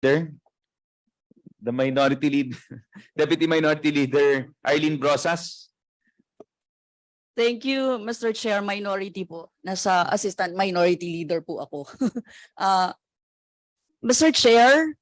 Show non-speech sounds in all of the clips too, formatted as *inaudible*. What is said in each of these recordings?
Leader, the minority lead, *laughs* Deputy Minority Leader Arlene Brosas. Thank you, Mr. Chair. Minority po. Nasa Assistant Minority Leader po ako. *laughs* Ah, Mr. Chair,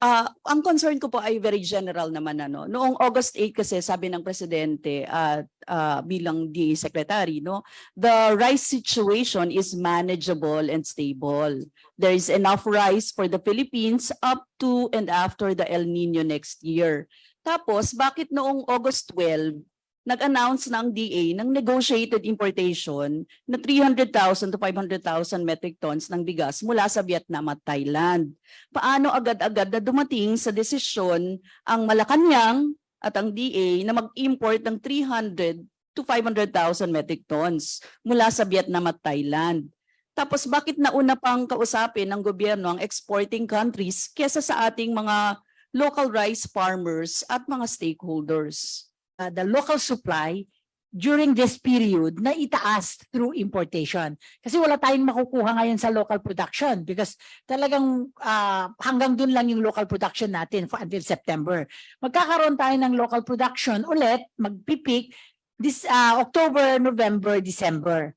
ah, ang concern ko po ay very general naman. Ano. Noong August 8 kasi sabi ng Presidente at ah, bilang DA Secretary, no, the rice situation is manageable and stable. There is enough rice for the Philippines up to and after the El Nino next year. Tapos, bakit noong August 12, nag-announce ng DA ng negotiated importation na 300,000 to 500,000 metric tons ng bigas mula sa Vietnam at Thailand. Paano agad-agad na dumating sa desisyon ang Malacanang at ang DA na mag-import ng 300 to 500,000 metric tons mula sa Vietnam at Thailand? Tapos bakit nauna pang kausapin ng gobyerno ang exporting countries kesa sa ating mga local rice farmers at mga stakeholders? Uh, the local supply during this period na itaas through importation. Kasi wala tayong makukuha ngayon sa local production because talagang ah, hanggang dun lang yung local production natin for until September. Magkakaroon tayo ng local production ulit, magpipik this ah, October, November, December.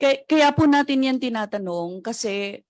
Kaya, kaya po natin yan tinatanong kasi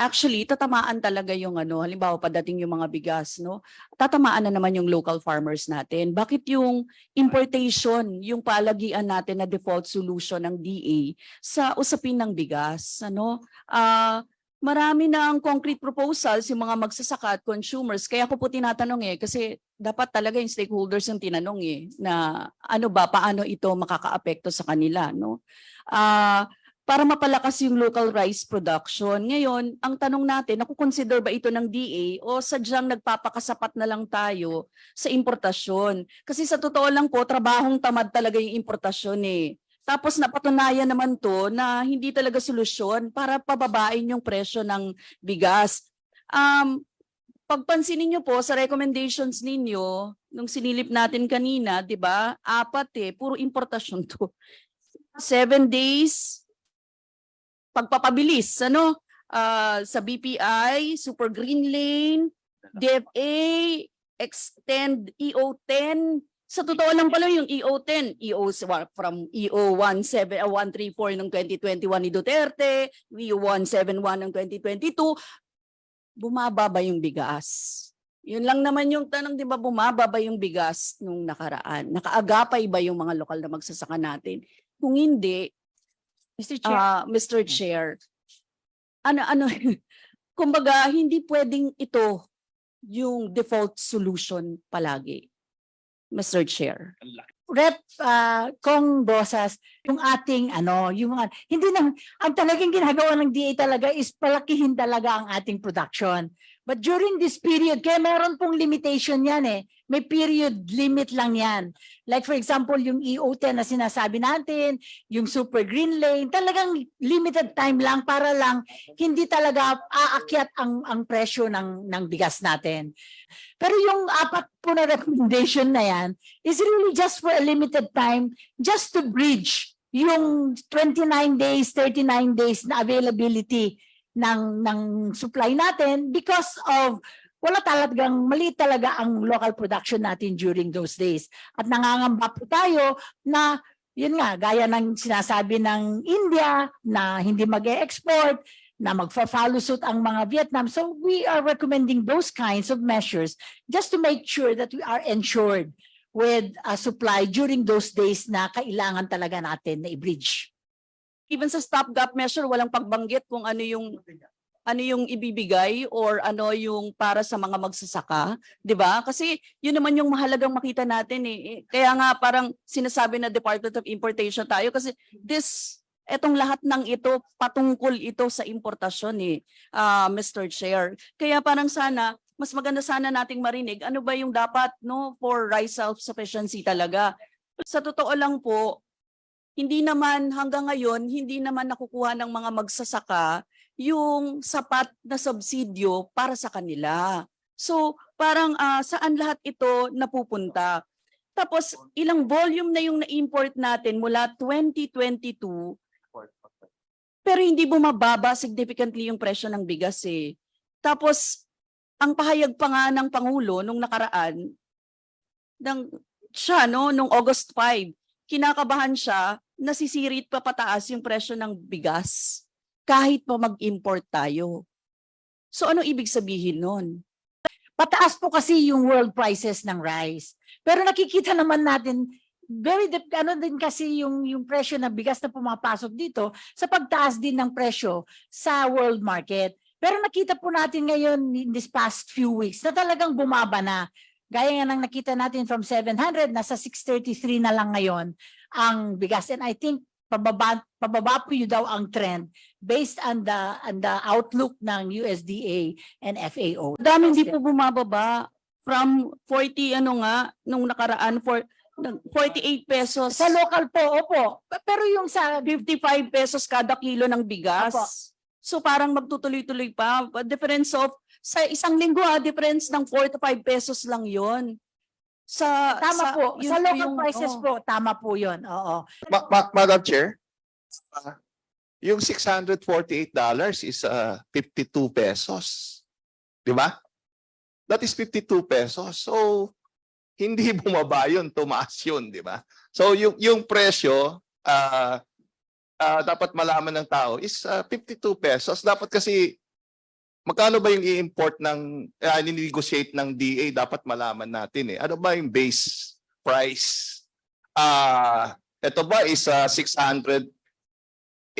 actually tatamaan talaga yung ano, halimbawa padating yung mga bigas, no? Tatamaan na naman yung local farmers natin. Bakit yung importation, yung palagian natin na default solution ng DA sa usapin ng bigas, ano? Ah, marami na ang concrete proposals yung mga magsasaka at consumers. Kaya ko po tinatanong eh kasi dapat talaga yung stakeholders yung tinanong eh na ano ba paano ito makakaapekto sa kanila, no? Ah, para mapalakas yung local rice production. Ngayon, ang tanong natin, nakukonsider ba ito ng DA o sadyang nagpapakasapat na lang tayo sa importasyon? Kasi sa totoo lang po, trabahong tamad talaga yung importasyon eh. Tapos napatunayan naman to na hindi talaga solusyon para pababain yung presyo ng bigas. Um, pagpansinin niyo po sa recommendations ninyo, nung sinilip natin kanina, di ba? Apat eh, puro importasyon to. Seven days, pagpapabilis, ano? Ah, sa BPI, Super Green Lane, DFA, Extend EO10. Sa totoo lang pala yung E EO10, EO from E EO 17 ah, 134 ng 2021 ni Duterte, E EO 171 ng 2022, bumaba ba yung bigas? Yun lang naman yung tanong, di ba, bumaba ba yung bigas nung nakaraan? Nakaagapay ba yung mga lokal na magsasaka natin? Kung hindi, Mr. Chair, Ah, Mr. Chair, ano ano *laughs* kumbaga hindi pwedeng ito yung default solution palagi. Mr. Chair. Rep ah, Kong Bosas, yung ating ano, yung mga, hindi na, ang talagang ginagawa ng DA talaga is palakihin talaga ang ating production. But during this period, kaya meron pong limitation yan eh. May period limit lang yan. Like for example, yung EO10 na sinasabi natin, yung Super Green Lane, talagang limited time lang para lang hindi talaga aakyat ang ang presyo ng ng bigas natin. Pero yung apat po na recommendation na yan is really just for a limited time, just to bridge yung 29 days, 39 days na availability ng ng supply natin because of wala talagang maliit talaga ang local production natin during those days. At nangangamba po tayo na yun nga, gaya ng sinasabi ng India na hindi mag-export, na magfa-follow suit ang mga Vietnam. So we are recommending those kinds of measures just to make sure that we are ensured with a supply during those days na kailangan talaga natin na i-bridge. Even sa stopgap measure, walang pagbanggit kung ano yung ano yung ibibigay or ano yung para sa mga magsasaka, 'di ba? Kasi yun naman yung mahalagang makita natin eh. Eh, Kaya nga parang sinasabi na Department of Importation tayo kasi this etong lahat ng ito patungkol ito sa importasyon eh, ah, Mr. Chair. Kaya parang sana mas maganda sana nating marinig ano ba yung dapat no for rice self-sufficiency talaga. Sa totoo lang po, hindi naman hanggang ngayon hindi naman nakukuha ng mga magsasaka yung sapat na subsidyo para sa kanila. So parang ah, saan lahat ito napupunta? Tapos ilang volume na yung na-import natin mula 2022 pero hindi bumababa significantly yung presyo ng bigas eh. Tapos, ang pahayag pa nga ng Pangulo nung nakaraan, ng, siya, no, nung August 5, kinakabahan siya, nasisirit pa pataas yung presyo ng bigas kahit pa mag-import tayo. So ano ibig sabihin nun? Pataas po kasi yung world prices ng rice. Pero nakikita naman natin very dep- ano din kasi yung yung presyo ng bigas na pumapasok dito sa pagtaas din ng presyo sa world market. Pero nakita po natin ngayon in this past few weeks na talagang bumaba na. Gaya nga ng nakita natin from 700 nasa 633 na lang ngayon ang bigas and I think pababa pababa po yun daw ang trend based on the on the outlook ng USDA and FAO. Dami hindi po bumababa from 40 ano nga nung nakaraan for nag- 48 pesos Sa local po, opo. Pe- Pero yung sa 55 pesos kada kilo ng bigas. Apo. So parang magtutuloy-tuloy pa. A difference of sa isang linggo ha, difference ng 4 to 5 pesos lang 'yon. Sa tama sa, po, yun sa local yung- prices oo. po, tama po 'yon. Oo. Ma- ma- Madam Chair, ah, yung $648 is uh, 52 pesos. Di ba? That is 52 pesos. So, hindi *laughs* bumaba yun, tumaas yun, di ba? So, yung, yung presyo, ah, ah, dapat malaman ng tao is ah, 52 pesos. Dapat kasi, magkano ba yung i-import ng, uh, negotiate ng DA, dapat malaman natin eh. Ano ba yung base price? Ah, ito ba is ah, 600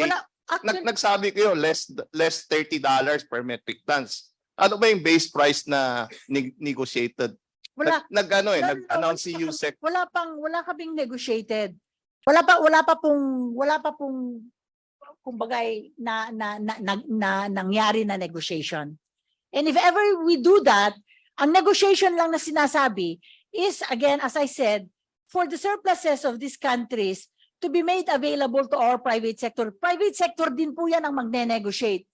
Wala, Nag, actually, nagsabi kayo less less 30 dollars per metric tons. Ano ba yung base price na neg- negotiated? wala, Nag, nag ano eh, wala- nag-announce si wala- USEC. wala pang wala kaming negotiated. Wala pa wala pa pong wala pa pong kumbagay na na na, na, na nangyari na negotiation. And if ever we do that, ang negotiation lang na sinasabi is again as I said for the surpluses of these countries to be made available to our private sector. Private sector din po yan ang magne-negotiate.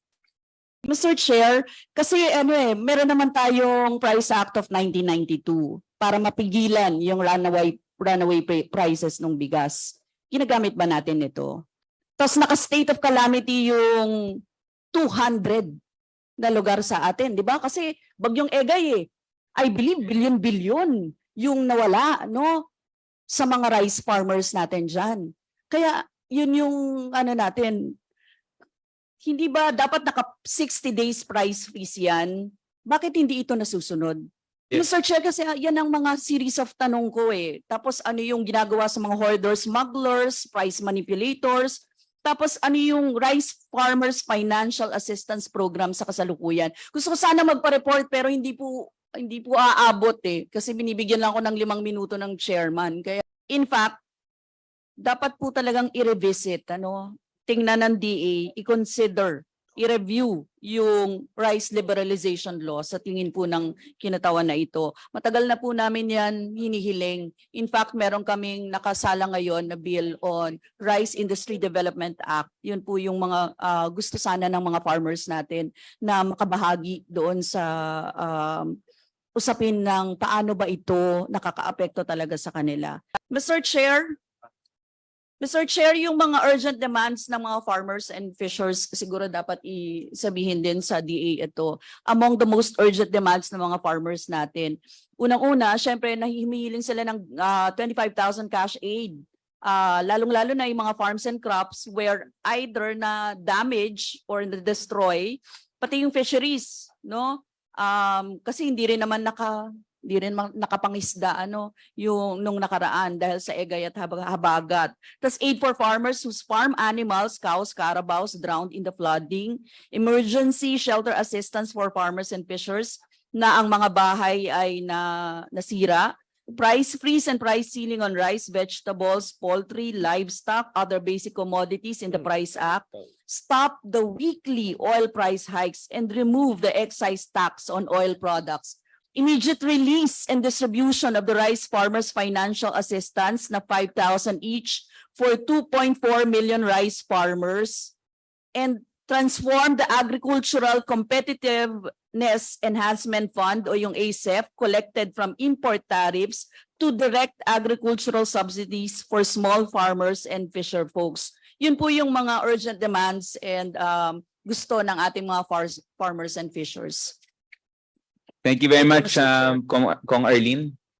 Mr. Chair, kasi ano eh, meron naman tayong Price Act of 1992 para mapigilan yung runaway runaway pri- prices ng bigas. Ginagamit ba natin ito? Tapos naka-state of calamity yung 200 na lugar sa atin, di ba? Kasi bagyong Egay eh, I believe billion-billion yung nawala, no? Sa mga rice farmers natin dyan. Kaya yun yung ano natin, hindi ba dapat naka 60 days price freeze yan? Bakit hindi ito nasusunod? Yes. Mr. Chair, kasi ah, yan ang mga series of tanong ko eh. Tapos ano yung ginagawa sa mga hoarders, smugglers, price manipulators, tapos ano yung Rice Farmers Financial Assistance Program sa kasalukuyan. Gusto ko sana magpa-report pero hindi po hindi po aabot eh kasi binibigyan lang ako ng limang minuto ng chairman. Kaya in fact, dapat po talagang i-revisit ano, tingnan ng DA, i-consider, i-review yung rice liberalization law sa tingin po ng kinatawan na ito. Matagal na po namin yan hinihiling. In fact, meron kaming nakasala ngayon na bill on Rice Industry Development Act. Yun po yung mga ah, gusto sana ng mga farmers natin na makabahagi doon sa um, usapin ng paano ba ito nakakaapekto talaga sa kanila. Mr. Chair, Mr. Chair, yung mga urgent demands ng mga farmers and fishers siguro dapat isabihin din sa DA ito. Among the most urgent demands ng mga farmers natin. Unang-una, syempre nahihimiling sila ng ah, 25,000 cash aid. Ah, lalong-lalo na yung mga farms and crops where either na damage or na destroy pati yung fisheries, no? Um, kasi hindi rin naman naka hindi rin nakapangisda ano yung nung nakaraan dahil sa egay at habag- habagat. Tapos aid for farmers whose farm animals, cows, carabaos drowned in the flooding. Emergency shelter assistance for farmers and fishers na ang mga bahay ay na nasira. Price freeze and price ceiling on rice, vegetables, poultry, livestock, other basic commodities in the Price Act. Stop the weekly oil price hikes and remove the excise tax on oil products immediate release and distribution of the rice farmers financial assistance na 5,000 each for 2.4 million rice farmers and transform the agricultural competitiveness enhancement fund o yung ASEF collected from import tariffs to direct agricultural subsidies for small farmers and fisher folks. Yun po yung mga urgent demands and um, gusto ng ating mga fars- farmers and fishers. Thank you very much, um, Kong, Kong Arlene.